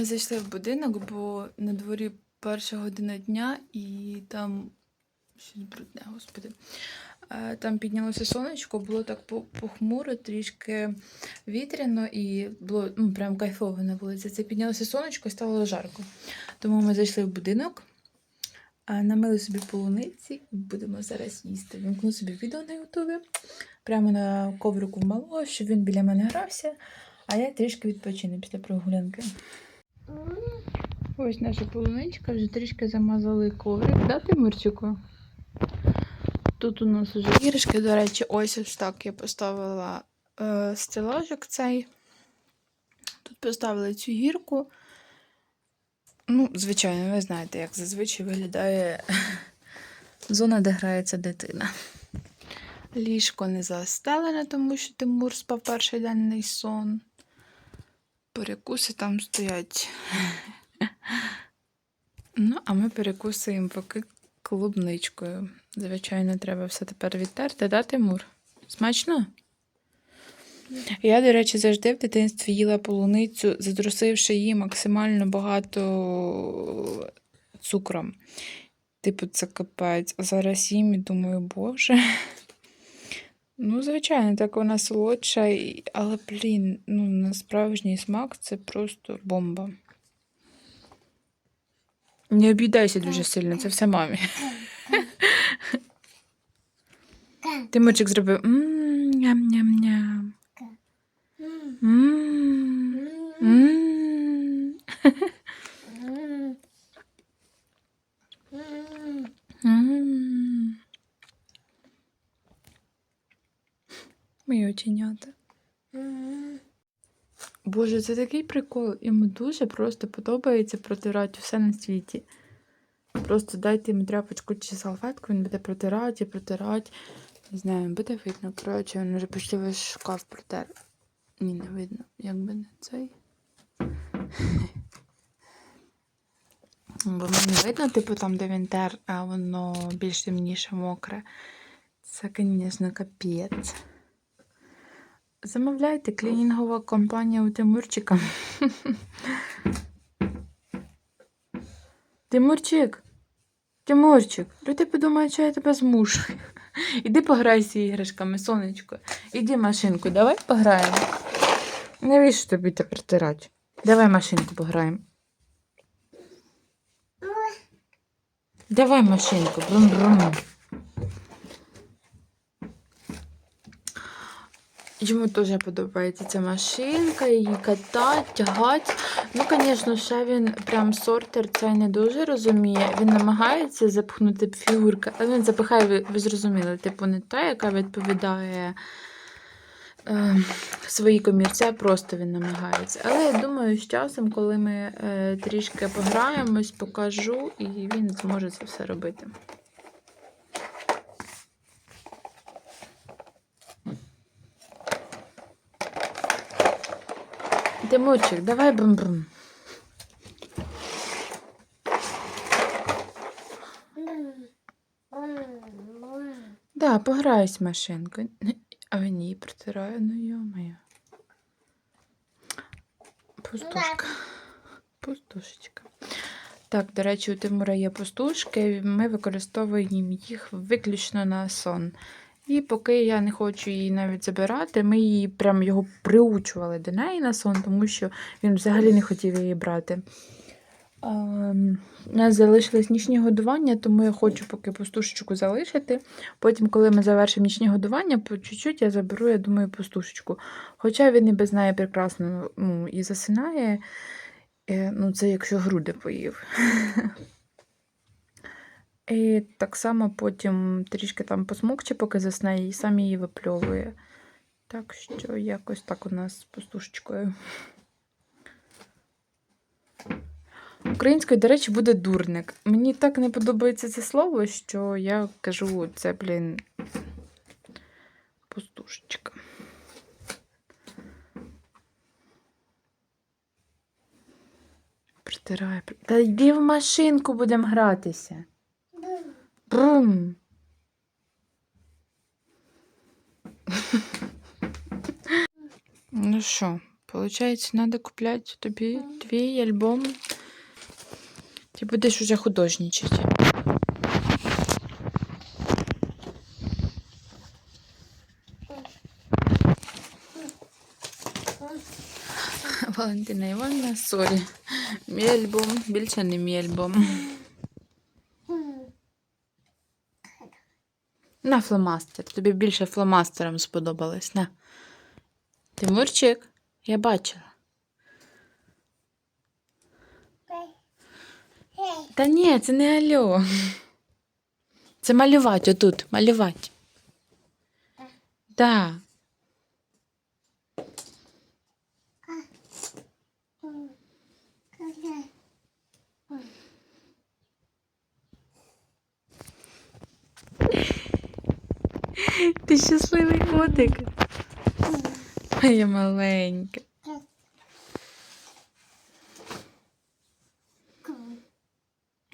Ми зайшли в будинок, бо на дворі перша година дня і там щось брудне, господи. Е, Там піднялося сонечко, було так похмуро, трішки вітряно і було ну, прям кайфово на вулиці. Це піднялося сонечко і стало жарко. Тому ми зайшли в будинок, е, намили собі полуниці будемо зараз їсти. Вімкну собі відео на Ютубі, прямо на коврику в малого, щоб він біля мене грався, а я трішки відпочину після прогулянки. Ось наша полуничка, вже трішки замазали коврик. Да, Тимурчику? Тут у нас вже іграшки, до речі, ось ось так я поставила е, стелажик цей. Тут поставили цю гірку. Ну, звичайно, ви знаєте, як зазвичай виглядає зона, де грається дитина. Ліжко не застелене, тому що Тимур спав перший денний сон. Перекуси там стоять. Ну, а ми перекусуємо поки клубничкою. Звичайно, треба все тепер відтерти, да, Тимур? Смачно? Я, до речі, завжди в дитинстві їла полуницю, затрусивши її максимально багато цукром. Типу, це капець. А зараз їм і думаю, боже. Ну, звичайно, так вона солодша, але, блін, ну, на справжній смак це просто бомба. Не обійдайся дуже сильно, це все мамі. Тимурчик зробив ням-ням-ням. Це такий прикол. Йому дуже просто подобається протирати все на світі. Просто дайте йому тряпочку чи салфетку, він буде протирати, протирати. Не знаю, буде видно. Коротше, він вже почти весь шкаф протер. Ні, не видно, якби не цей. Бо мені видно, типу, там, де він тер, а воно більш темніше мокре. Це, звісно, капець. Замовляйте клінінгова компанія у Тимурчика. Тимурчик, Тимурчик, люди подумають, що я тебе змушую. Іди пограйся іграшками, сонечко. Іди машинку, давай пограємо. Навіщо тобі тепер тирати? Давай машинку пограємо. Давай машинку, брум-брум. Йому дуже подобається ця машинка, її катати, тягати. Ну, звісно, ще він прям сортер цей не дуже розуміє. Він намагається запхнути фігурки, але він запихає, ви, ви зрозуміли, типу, не та, яка відповідає е, своїй комірці, а просто він намагається. Але я думаю, з часом, коли ми е, трішки пограємось, покажу, і він зможе це все робити. Тимурчик, давай бум-бум. Да, пограюсь машинкою. А він її протирає, ну йо-моє. Пустушка. Пустушечка. Так, до речі, у Тимура є пустушки, ми використовуємо їх виключно на сон. І поки я не хочу її навіть забирати, ми її прям його приучували до неї на сон, тому що він взагалі не хотів її брати. Ем, У нас залишилось нічні годування, тому я хочу поки пустушечку залишити. Потім, коли ми завершимо нічні годування, по чуть-чуть я заберу, я думаю, пустушечку. Хоча він і без неї прекрасно ну, і засинає. Е, Ну, це якщо груди поїв. І так само потім трішки там посмокче, поки засне, і сам її випльовує. Так що якось так у нас з пустушечкою. Українською, до речі, буде дурник. Мені так не подобається це слово, що я кажу, це, блін, пустушечка. Притирає. при- Та йди в машинку будемо гратися. Брум. Ну що, Получається, треба купляти тобі твій альбом. Ти будеш уже художничати. Валентина Івановна, сорі. Мій альбом більше не мій альбом. На фломастер. Тобі більше фломастером сподобалось. На. Тимурчик, я бачила. Та ні, це не альо. Це малювати отут, малювати. Так. Ти котик. Моя маленька.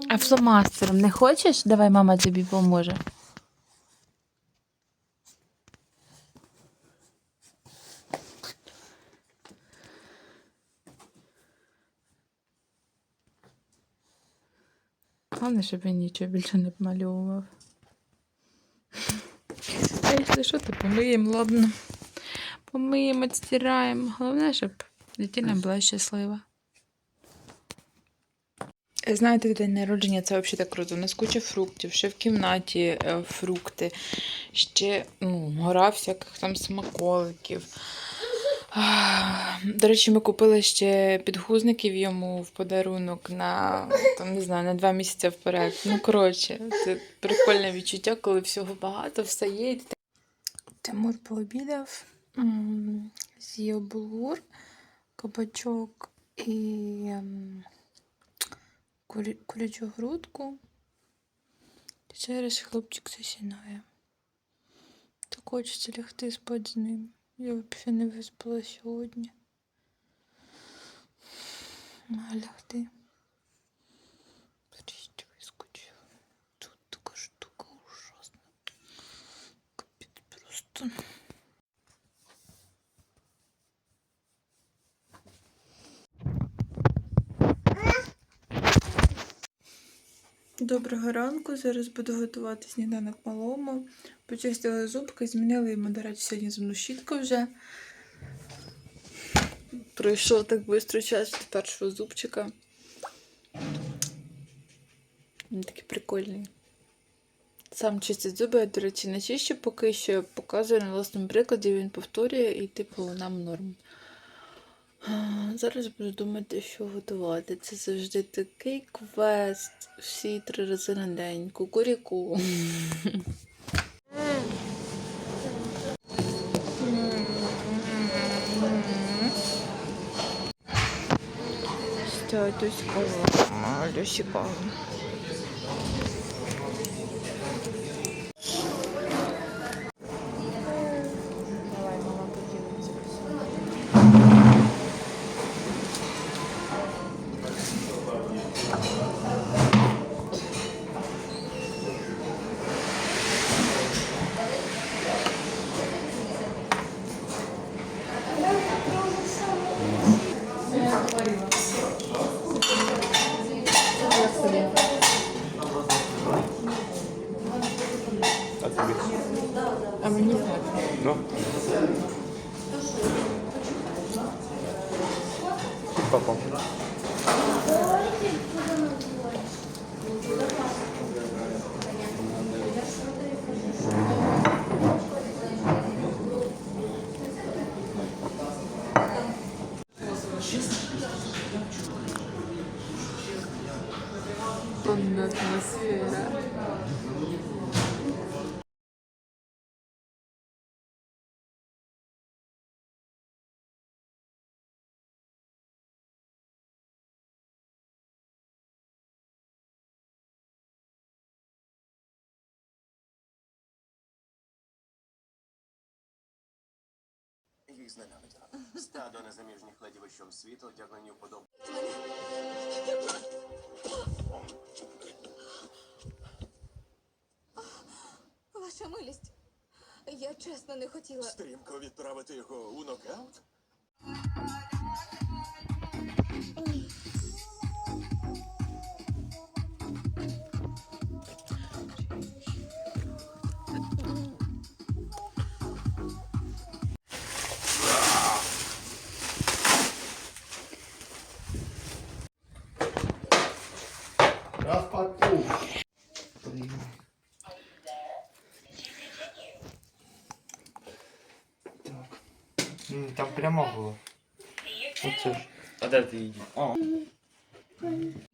А фломастером не хочеш? Давай мама тобі поможе. Головне, щоб він нічого більше не помальовував. Якщо що, то помиємо, ладно. Помиємо, стираємо. Головне, щоб дитина була щаслива. Знаєте, день народження це взагалі так круто. У нас куча фруктів, ще в кімнаті е, фрукти, ще ну, гора всяких там смаколиків. До речі, ми купили ще підгузників йому в подарунок на там, не знаю, на два місяці вперед. Ну, коротше, це прикольне відчуття, коли всього багато, все є. Тимур пообідав, з'їв булгур, кабачок і курячу грудку. Зараз хлопчик засинає. Так хочеться лягти спати з ним. Я взагалі не виспала сьогодні. Лягти. Трість вискочила. Тут така штука ужасна. Капець Доброго ранку. Зараз буду готувати сніданок малому. Почистила зубки, змінила йому, до речі, сьогодні зубну щітку вже. Пройшов так швидко час від першого зубчика. Він такий прикольний. Сам чистить зуби, до речі, не чищу поки що. Показую на власному прикладі, він повторює і, типу, нам норм. Зараз буду думати, що готувати. Це завжди такий квест. Всі три рази на день. Кукуріку. Статус кого? Люсі кого? Ну. Папа. Сонна атмосфера. Їх зненавиділа. Стадо незаміжніх леді вищого світу, одягнені в подобу. Ваша милість. Я чесно не хотіла. Стрімко відправити його у нокаут? коту. Так. М, Там прямо було. Оце ж. А де ти її? О.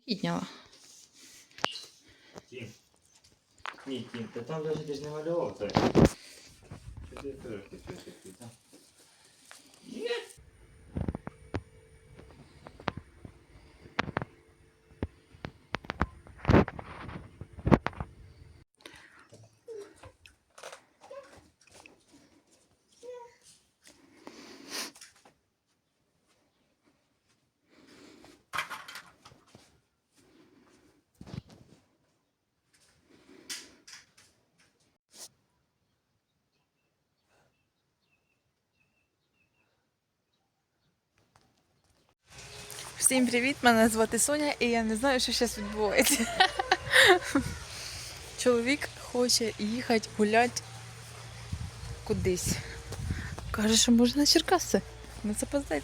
Підняла. Тім. Ні, Тім, та там даже ти ж не малював це. Що ти трошки щось таке, так? Всім привіт! Мене звати Соня, і я не знаю, що зараз відбувається. Чоловік хоче їхати гуляти кудись. Каже, що може на Черкаси. Ну це пиздець.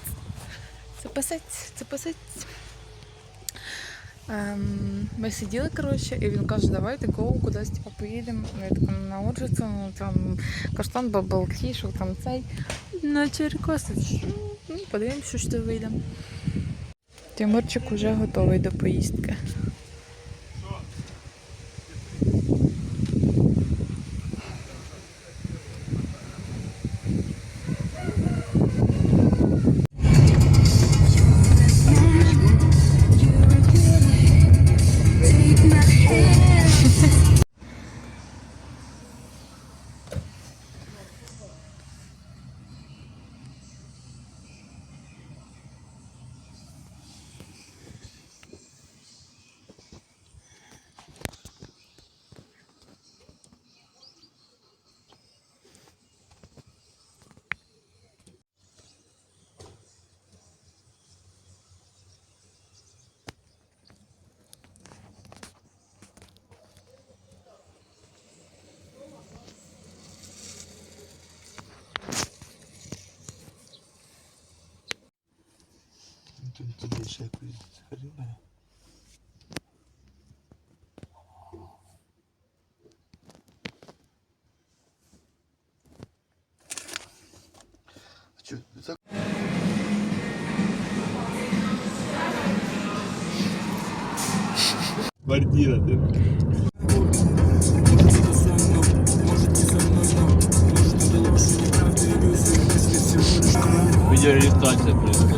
Це писець, це писець. Ем, ми сиділи, коротше, і він каже, давайте гоу, кудись типу, поїдемо. Я така «Ну, на Оржицю, ну, там каштан, бабл що там цей. На Черкаси. Ну, подивимося, що вийде. Тимурчик уже готовий до поїздки. ще якось згоріли. Квартира, ты. Видеорегистрация происходит.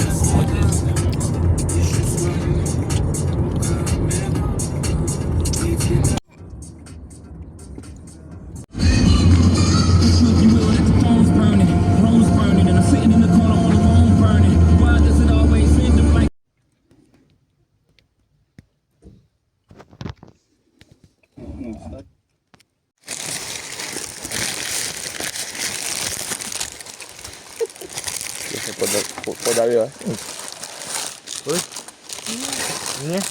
Подавила. Ой? Ні?